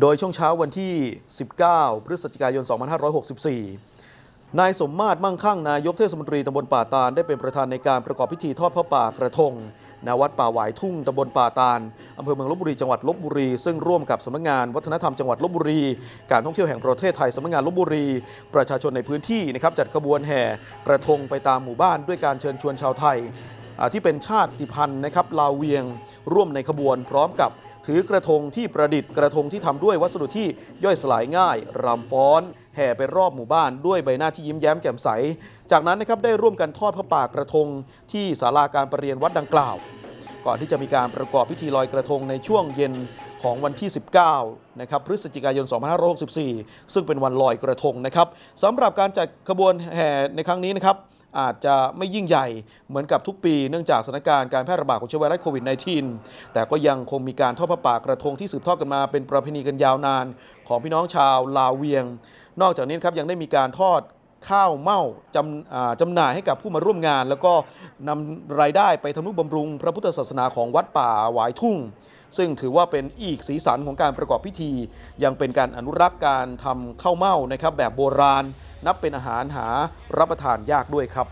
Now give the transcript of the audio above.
โดยช่วงเช้าวันที่ 19 พฤศจิกายน 2564 นายสมมาตรมั่งคั่งนายกเทศมนตรีตำบลป่าตาลได้เป็นประธานในการประกอบพิธีทอดพระป่ากระทงณวัดป่าหวายทุ่งตำบลป่าตาลอำเภอเมืองลบบุรีจังหวัดลบบุรี ซึ่งร่วมกับสำนักงานวัฒนธรรมจังหวัดลบบุรี การท่องเที่ยวแห่งประเทศไทยสำนักงานลบบุรี ประชาชนในพื้นที่นะครับจัดขบวนแห่กระทงไปตามหมู่บ้านด้วยการเชิญชวนชาวไทยที่เป็นชาติพันธุ์นะครับลาวเวียง ร่วมในขบวนพร้อมกับ ถือกระทงที่ประดิษฐ์กระทงที่ทำด้วยวัสดุที่ย่อยสลายง่ายรำฟ้อน แห่ไปรอบหมู่บ้านด้วยใบหน้าที่ยิ้มแย้มแจ่มใส จากนั้นนะครับได้ร่วมกันทอดพระป่ากระทงที่ศาลาการประเรียนวัดดังกล่าว ก่อนที่จะมีการประกอบพิธีลอยกระทงในช่วงเย็นของวันที่ 19 นะครับ พฤศจิกายน 2564 ซึ่งเป็นวันลอยกระทงนะครับสำหรับการจัดขบวนแห่ในครั้งนี้นะครับ อาจจะไม่ยิ่งใหญ่เหมือนกับทุกปี เนื่องจากสถานการณ์การแพร่ระบาดของเชื้อไวรัสโควิด -19 แต่ก็ยังคงมีการทอดพระป่ากระทงที่สืบทอดกันมาเป็นประเพณีกันยาวนาน ของพี่น้องชาวลาวเวียง นอกจากนี้ครับยังได้มีการทอดข้าวเม่าจำจำหน่ายให้กับผู้มาร่วมงาน แล้วก็นำรายได้ไปทำนุบำรุง พระพุทธศาสนาของวัดป่าหวายทุ่ง ซึ่งถือว่าเป็นอีกสีสันของการประกอบพิธี ยังเป็นการอนุรักษ์การทำข้าวเม่านะครับแบบโบราณ นับเป็นอาหารหารับประทานยากด้วยครับ